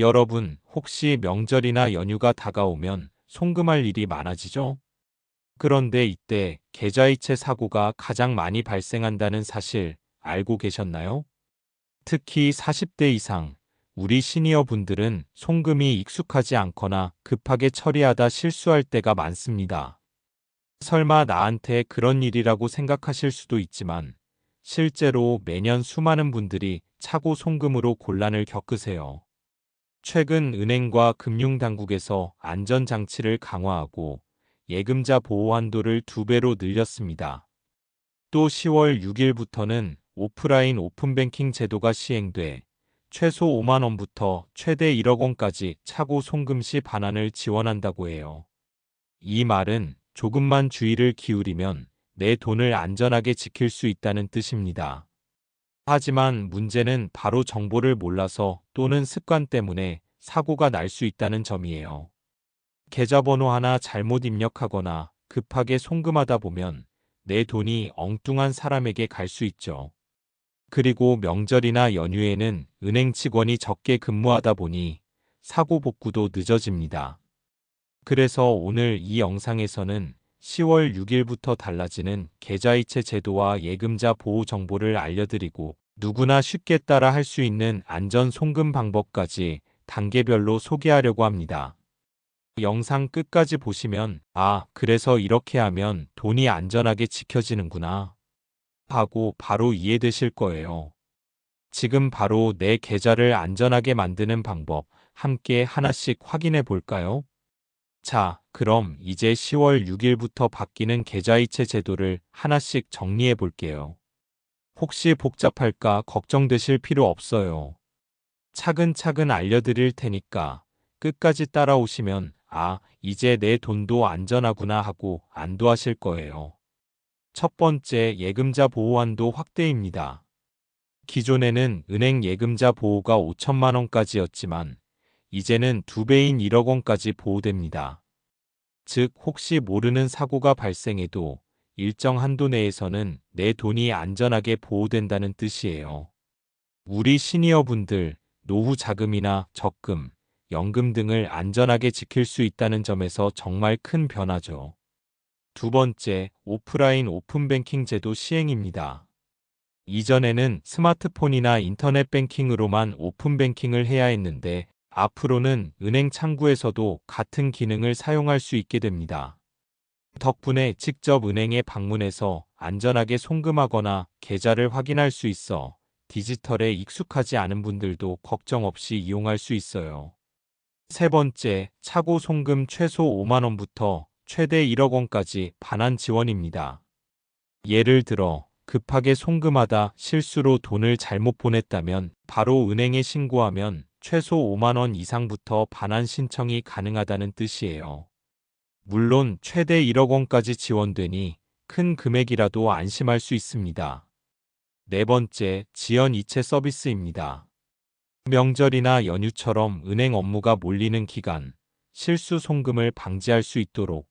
여러분, 혹시 명절이나 연휴가 다가오면 송금할 일이 많아지죠? 그런데 이때 계좌이체 사고가 가장 많이 발생한다는 사실 알고 계셨나요? 특히 40대 이상, 우리 시니어 분들은 송금이 익숙하지 않거나 급하게 처리하다 실수할 때가 많습니다. 설마 나한테 그런 일이라고 생각하실 수도 있지만 실제로 매년 수많은 분들이 차고 송금으로 곤란을 겪으세요. 최근 은행과 금융당국에서 안전장치를 강화하고 예금자 보호 한도를 두 배로 늘렸습니다. 또 10월 6일부터는 오프라인 오픈뱅킹 제도가 시행돼 최소 5만 원부터 최대 1억 원까지 차고 송금 시 반환을 지원한다고 해요. 이 말은 조금만 주의를 기울이면 내 돈을 안전하게 지킬 수 있다는 뜻입니다. 하지만 문제는 바로 정보를 몰라서 또는 습관 때문에 사고가 날 수 있다는 점이에요. 계좌번호 하나 잘못 입력하거나 급하게 송금하다 보면 내 돈이 엉뚱한 사람에게 갈 수 있죠. 그리고 명절이나 연휴에는 은행 직원이 적게 근무하다 보니 사고 복구도 늦어집니다. 그래서 오늘 이 영상에서는 10월 6일부터 달라지는 계좌이체 제도와 예금자 보호 정보를 알려드리고 누구나 쉽게 따라 할 수 있는 안전 송금 방법까지 단계별로 소개하려고 합니다. 영상 끝까지 보시면 아, 그래서 이렇게 하면 돈이 안전하게 지켜지는구나 하고 바로 이해되실 거예요. 지금 바로 내 계좌를 안전하게 만드는 방법 함께 하나씩 확인해 볼까요? 자, 그럼 이제 10월 6일부터 바뀌는 계좌이체 제도를 하나씩 정리해 볼게요. 혹시 복잡할까 걱정되실 필요 없어요. 차근차근 알려드릴 테니까 끝까지 따라오시면 아, 이제 내 돈도 안전하구나 하고 안도하실 거예요. 첫 번째 예금자 보호한도 확대입니다. 기존에는 은행 예금자 보호가 5천만 원까지였지만 이제는 두 배인 1억 원까지 보호됩니다. 즉 혹시 모르는 사고가 발생해도 일정 한도 내에서는 내 돈이 안전하게 보호된다는 뜻이에요. 우리 시니어분들 노후 자금이나 적금, 연금 등을 안전하게 지킬 수 있다는 점에서 정말 큰 변화죠. 두 번째, 오프라인 오픈뱅킹 제도 시행입니다. 이전에는 스마트폰이나 인터넷 뱅킹으로만 오픈뱅킹을 해야 했는데 앞으로는 은행 창구에서도 같은 기능을 사용할 수 있게 됩니다. 덕분에 직접 은행에 방문해서 안전하게 송금하거나 계좌를 확인할 수 있어 디지털에 익숙하지 않은 분들도 걱정 없이 이용할 수 있어요. 세 번째, 차고 송금 최소 5만원부터 최대 1억 원까지 반환 지원입니다. 예를 들어 급하게 송금하다 실수로 돈을 잘못 보냈다면 바로 은행에 신고하면 최소 5만원 이상부터 반환 신청이 가능하다는 뜻이에요. 물론 최대 1억 원까지 지원되니 큰 금액이라도 안심할 수 있습니다. 네 번째, 지연 이체 서비스입니다. 명절이나 연휴처럼 은행 업무가 몰리는 기간, 실수 송금을 방지할 수 있도록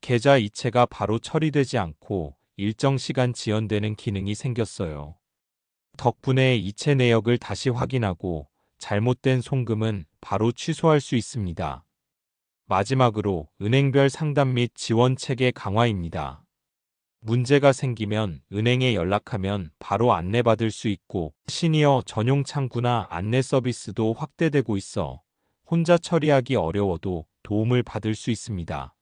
계좌 이체가 바로 처리되지 않고 일정 시간 지연되는 기능이 생겼어요. 덕분에 이체 내역을 다시 확인하고 잘못된 송금은 바로 취소할 수 있습니다. 마지막으로 은행별 상담 및 지원 체계 강화입니다. 문제가 생기면 은행에 연락하면 바로 안내받을 수 있고 시니어 전용 창구나 안내 서비스도 확대되고 있어 혼자 처리하기 어려워도 도움을 받을 수 있습니다.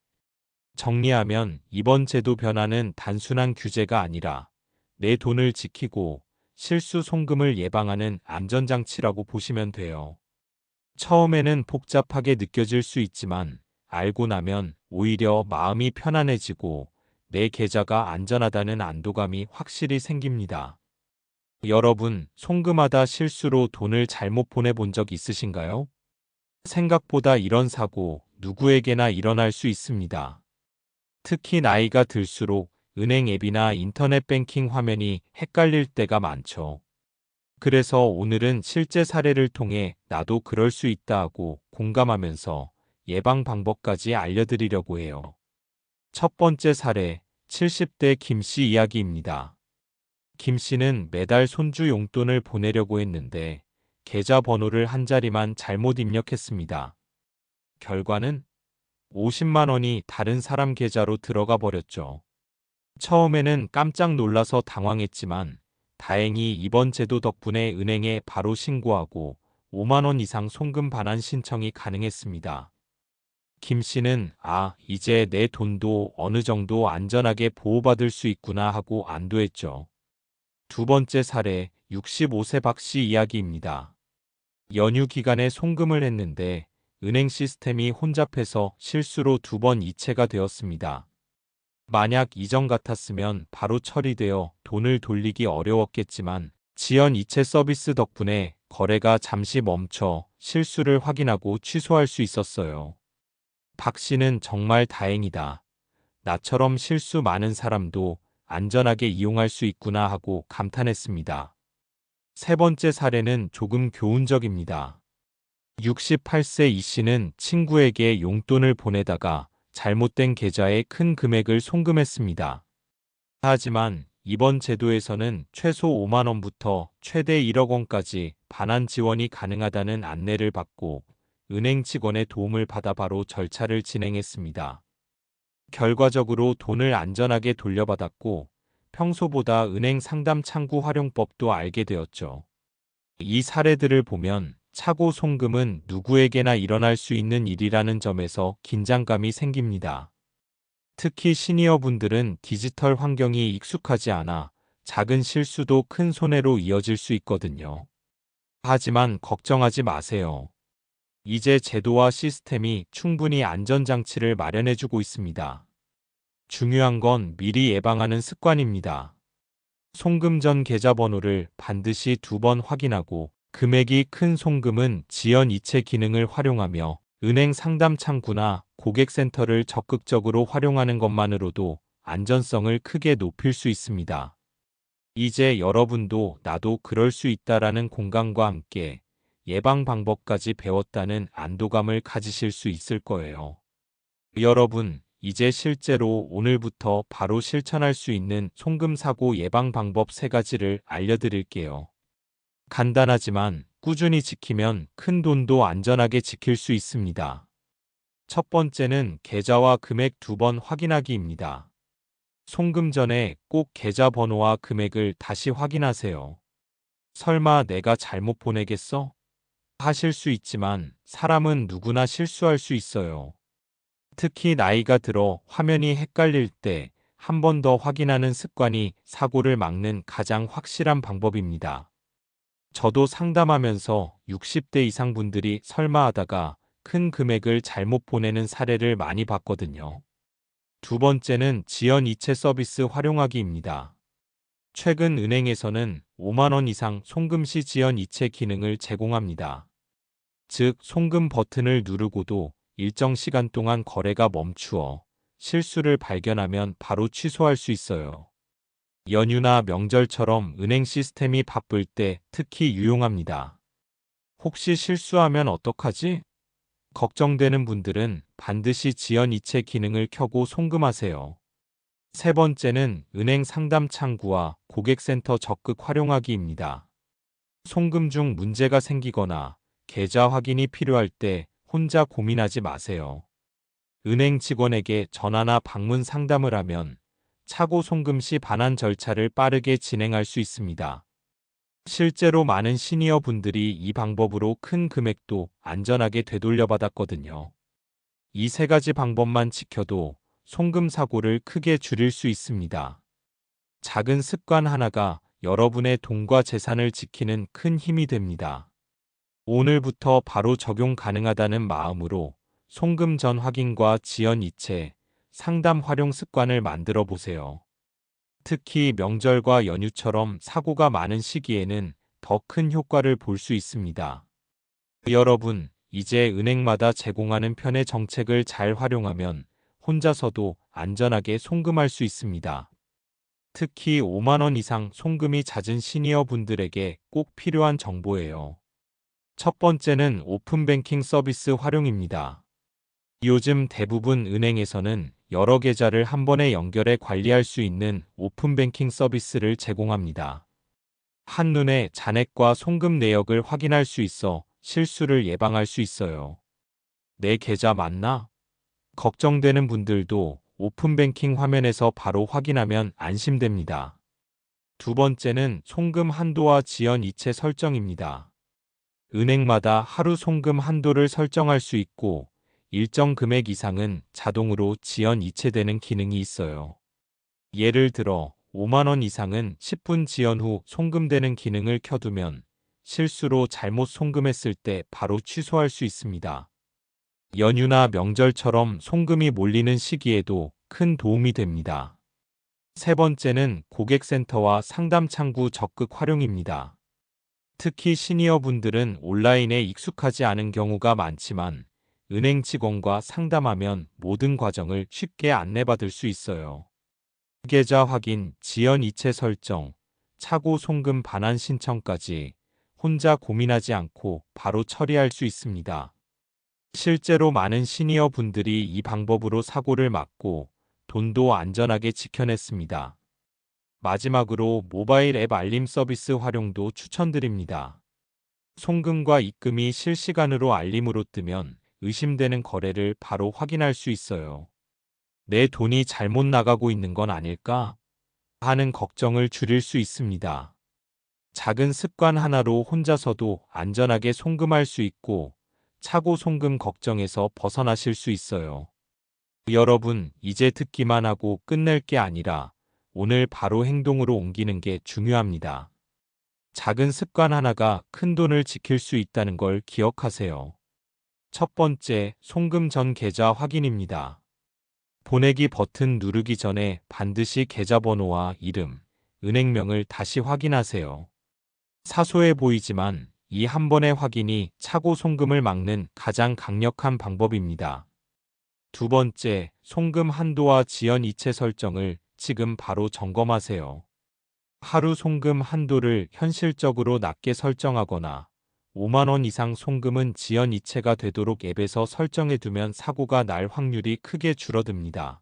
정리하면 이번 제도 변화는 단순한 규제가 아니라 내 돈을 지키고 실수 송금을 예방하는 안전장치라고 보시면 돼요. 처음에는 복잡하게 느껴질 수 있지만 알고 나면 오히려 마음이 편안해지고 내 계좌가 안전하다는 안도감이 확실히 생깁니다. 여러분, 송금하다 실수로 돈을 잘못 보내본 적 있으신가요? 생각보다 이런 사고 누구에게나 일어날 수 있습니다. 특히 나이가 들수록 은행 앱이나 인터넷 뱅킹 화면이 헷갈릴 때가 많죠. 그래서 오늘은 실제 사례를 통해 나도 그럴 수 있다 하고 공감하면서 예방 방법까지 알려드리려고 해요. 첫 번째 사례, 70대 김 씨 이야기입니다. 김 씨는 매달 손주 용돈을 보내려고 했는데 계좌 번호를 한 자리만 잘못 입력했습니다. 결과는 50만 원이 다른 사람 계좌로 들어가 버렸죠. 처음에는 깜짝 놀라서 당황했지만 다행히 이번 제도 덕분에 은행에 바로 신고하고 5만 원 이상 송금 반환 신청이 가능했습니다. 김 씨는 아, 이제 내 돈도 어느 정도 안전하게 보호받을 수 있구나 하고 안도했죠. 두 번째 사례 65세 박 씨 이야기입니다. 연휴 기간에 송금을 했는데 은행 시스템이 혼잡해서 실수로 두 번 이체가 되었습니다. 만약 이전 같았으면 바로 처리되어 돈을 돌리기 어려웠겠지만 지연 이체 서비스 덕분에 거래가 잠시 멈춰 실수를 확인하고 취소할 수 있었어요. 박 씨는 정말 다행이다. 나처럼 실수 많은 사람도 안전하게 이용할 수 있구나 하고 감탄했습니다. 세 번째 사례는 조금 교훈적입니다. 68세 이 씨는 친구에게 용돈을 보내다가 잘못된 계좌에 큰 금액을 송금했습니다. 하지만 이번 제도에서는 최소 5만원부터 최대 1억 원까지 반환 지원이 가능하다는 안내를 받고 은행 직원의 도움을 받아 바로 절차를 진행했습니다. 결과적으로 돈을 안전하게 돌려받았고 평소보다 은행 상담 창구 활용법도 알게 되었죠. 이 사례들을 보면 차고 송금은 누구에게나 일어날 수 있는 일이라는 점에서 긴장감이 생깁니다. 특히 시니어 분들은 디지털 환경이 익숙하지 않아 작은 실수도 큰 손해로 이어질 수 있거든요. 하지만 걱정하지 마세요. 이제 제도와 시스템이 충분히 안전장치를 마련해주고 있습니다. 중요한 건 미리 예방하는 습관입니다. 송금 전 계좌번호를 반드시 두 번 확인하고 금액이 큰 송금은 지연 이체 기능을 활용하며 은행 상담 창구나 고객센터를 적극적으로 활용하는 것만으로도 안전성을 크게 높일 수 있습니다. 이제 여러분도 나도 그럴 수 있다라는 공감과 함께 예방 방법까지 배웠다는 안도감을 가지실 수 있을 거예요. 여러분, 이제 실제로 오늘부터 바로 실천할 수 있는 송금 사고 예방 방법 세 가지를 알려드릴게요. 간단하지만 꾸준히 지키면 큰 돈도 안전하게 지킬 수 있습니다. 첫 번째는 계좌와 금액 두 번 확인하기입니다. 송금 전에 꼭 계좌 번호와 금액을 다시 확인하세요. 설마 내가 잘못 보내겠어? 하실 수 있지만 사람은 누구나 실수할 수 있어요. 특히 나이가 들어 화면이 헷갈릴 때 한 번 더 확인하는 습관이 사고를 막는 가장 확실한 방법입니다. 저도 상담하면서 60대 이상 분들이 설마 하다가 큰 금액을 잘못 보내는 사례를 많이 봤거든요. 두 번째는 지연 이체 서비스 활용하기입니다. 최근 은행에서는 5만원 이상 송금 시 지연 이체 기능을 제공합니다. 즉, 송금 버튼을 누르고도 일정 시간 동안 거래가 멈추어 실수를 발견하면 바로 취소할 수 있어요. 연휴나 명절처럼 은행 시스템이 바쁠 때 특히 유용합니다. 혹시 실수하면 어떡하지? 걱정되는 분들은 반드시 지연 이체 기능을 켜고 송금하세요. 세 번째는 은행 상담 창구와 고객센터 적극 활용하기입니다. 송금 중 문제가 생기거나 계좌 확인이 필요할 때 혼자 고민하지 마세요. 은행 직원에게 전화나 방문 상담을 하면 차고 송금 시 반환 절차를 빠르게 진행할 수 있습니다. 실제로 많은 시니어 분들이 이 방법으로 큰 금액도 안전하게 되돌려받았거든요. 이 세 가지 방법만 지켜도 송금 사고를 크게 줄일 수 있습니다. 작은 습관 하나가 여러분의 돈과 재산을 지키는 큰 힘이 됩니다. 오늘부터 바로 적용 가능하다는 마음으로 송금 전 확인과 지연 이체, 상담 활용 습관을 만들어 보세요. 특히 명절과 연휴처럼 사고가 많은 시기에는 더 큰 효과를 볼 수 있습니다. 여러분, 이제 은행마다 제공하는 편의 정책을 잘 활용하면 혼자서도 안전하게 송금할 수 있습니다. 특히 5만원 이상 송금이 잦은 시니어 분들에게 꼭 필요한 정보예요. 첫 번째는 오픈뱅킹 서비스 활용입니다. 요즘 대부분 은행에서는 여러 계좌를 한 번에 연결해 관리할 수 있는 오픈뱅킹 서비스를 제공합니다. 한눈에 잔액과 송금 내역을 확인할 수 있어 실수를 예방할 수 있어요. 내 계좌 맞나? 걱정되는 분들도 오픈뱅킹 화면에서 바로 확인하면 안심됩니다. 두 번째는 송금 한도와 지연 이체 설정입니다. 은행마다 하루 송금 한도를 설정할 수 있고 일정 금액 이상은 자동으로 지연 이체되는 기능이 있어요. 예를 들어 5만원 이상은 10분 지연 후 송금되는 기능을 켜두면 실수로 잘못 송금했을 때 바로 취소할 수 있습니다. 연휴나 명절처럼 송금이 몰리는 시기에도 큰 도움이 됩니다. 세 번째는 고객센터와 상담 창구 적극 활용입니다. 특히 시니어 분들은 온라인에 익숙하지 않은 경우가 많지만 은행 직원과 상담하면 모든 과정을 쉽게 안내받을 수 있어요. 계좌 확인, 지연 이체 설정, 차고 송금 반환 신청까지 혼자 고민하지 않고 바로 처리할 수 있습니다. 실제로 많은 시니어 분들이 이 방법으로 사고를 막고 돈도 안전하게 지켜냈습니다. 마지막으로 모바일 앱 알림 서비스 활용도 추천드립니다. 송금과 입금이 실시간으로 알림으로 뜨면 의심되는 거래를 바로 확인할 수 있어요. 내 돈이 잘못 나가고 있는 건 아닐까? 하는 걱정을 줄일 수 있습니다. 작은 습관 하나로 혼자서도 안전하게 송금할 수 있고 차고 송금 걱정에서 벗어나실 수 있어요. 여러분, 이제 듣기만 하고 끝낼 게 아니라 오늘 바로 행동으로 옮기는 게 중요합니다. 작은 습관 하나가 큰 돈을 지킬 수 있다는 걸 기억하세요. 첫 번째, 송금 전 계좌 확인입니다. 보내기 버튼 누르기 전에 반드시 계좌번호와 이름, 은행명을 다시 확인하세요. 사소해 보이지만 이 한 번의 확인이 차고 송금을 막는 가장 강력한 방법입니다. 두 번째, 송금 한도와 지연 이체 설정을 지금 바로 점검하세요. 하루 송금 한도를 현실적으로 낮게 설정하거나 5만원 이상 송금은 지연 이체가 되도록 앱에서 설정해두면 사고가 날 확률이 크게 줄어듭니다.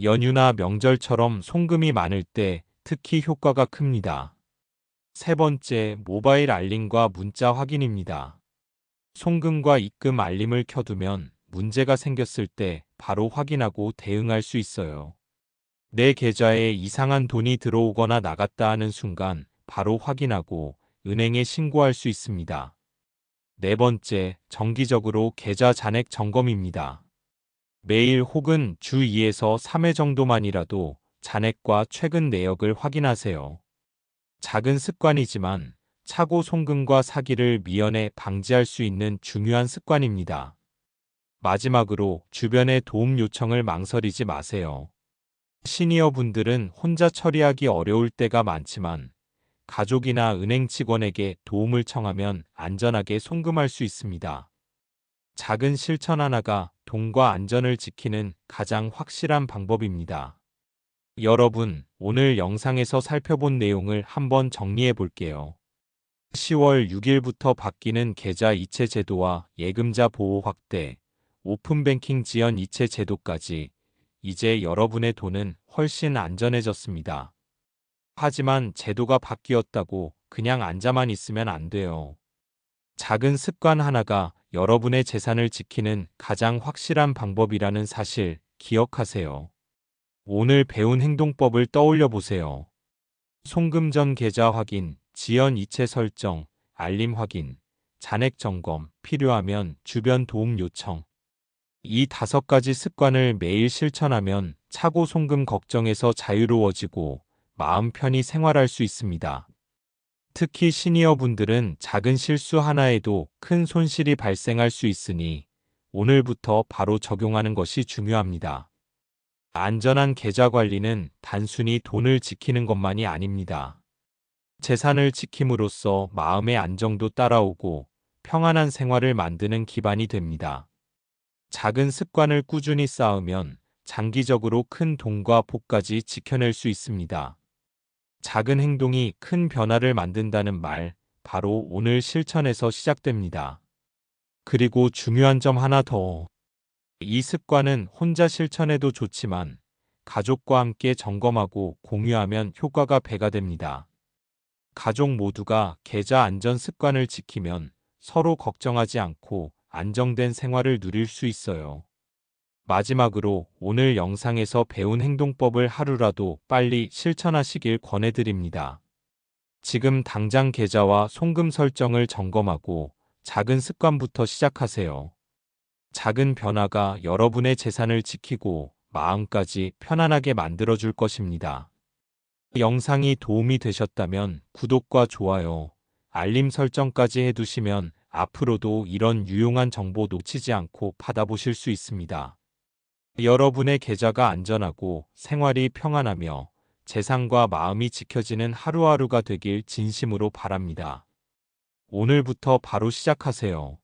연휴나 명절처럼 송금이 많을 때 특히 효과가 큽니다. 세 번째, 모바일 알림과 문자 확인입니다. 송금과 입금 알림을 켜두면 문제가 생겼을 때 바로 확인하고 대응할 수 있어요. 내 계좌에 이상한 돈이 들어오거나 나갔다 하는 순간 바로 확인하고 은행에 신고할 수 있습니다. 네 번째, 정기적으로 계좌 잔액 점검입니다. 매일 혹은 주 2에서 3회 정도만이라도 잔액과 최근 내역을 확인하세요. 작은 습관이지만 차고 송금과 사기를 미연에 방지할 수 있는 중요한 습관입니다. 마지막으로 주변의 도움 요청을 망설이지 마세요. 시니어 분들은 혼자 처리하기 어려울 때가 많지만 가족이나 은행 직원에게 도움을 청하면 안전하게 송금할 수 있습니다. 작은 실천 하나가 돈과 안전을 지키는 가장 확실한 방법입니다. 여러분, 오늘 영상에서 살펴본 내용을 한번 정리해 볼게요. 10월 6일부터 바뀌는 계좌 이체 제도와 예금자 보호 확대, 오픈뱅킹 지연 이체 제도까지 이제 여러분의 돈은 훨씬 안전해졌습니다. 하지만 제도가 바뀌었다고 그냥 앉아만 있으면 안 돼요. 작은 습관 하나가 여러분의 재산을 지키는 가장 확실한 방법이라는 사실 기억하세요. 오늘 배운 행동법을 떠올려 보세요. 송금 전 계좌 확인, 지연 이체 설정, 알림 확인, 잔액 점검, 필요하면 주변 도움 요청. 이 다섯 가지 습관을 매일 실천하면 차고 송금 걱정에서 자유로워지고 마음 편히 생활할 수 있습니다. 특히 시니어 분들은 작은 실수 하나에도 큰 손실이 발생할 수 있으니 오늘부터 바로 적용하는 것이 중요합니다. 안전한 계좌 관리는 단순히 돈을 지키는 것만이 아닙니다. 재산을 지킴으로써 마음의 안정도 따라오고 평안한 생활을 만드는 기반이 됩니다. 작은 습관을 꾸준히 쌓으면 장기적으로 큰 돈과 복까지 지켜낼 수 있습니다. 작은 행동이 큰 변화를 만든다는 말, 바로 오늘 실천에서 시작됩니다. 그리고 중요한 점 하나 더. 이 습관은 혼자 실천해도 좋지만 가족과 함께 점검하고 공유하면 효과가 배가 됩니다. 가족 모두가 계좌 안전 습관을 지키면 서로 걱정하지 않고 안정된 생활을 누릴 수 있어요. 마지막으로 오늘 영상에서 배운 행동법을 하루라도 빨리 실천하시길 권해드립니다. 지금 당장 계좌와 송금 설정을 점검하고 작은 습관부터 시작하세요. 작은 변화가 여러분의 재산을 지키고 마음까지 편안하게 만들어줄 것입니다. 영상이 도움이 되셨다면 구독과 좋아요, 알림 설정까지 해두시면 앞으로도 이런 유용한 정보 놓치지 않고 받아보실 수 있습니다. 여러분의 계좌가 안전하고 생활이 평안하며 재산과 마음이 지켜지는 하루하루가 되길 진심으로 바랍니다. 오늘부터 바로 시작하세요.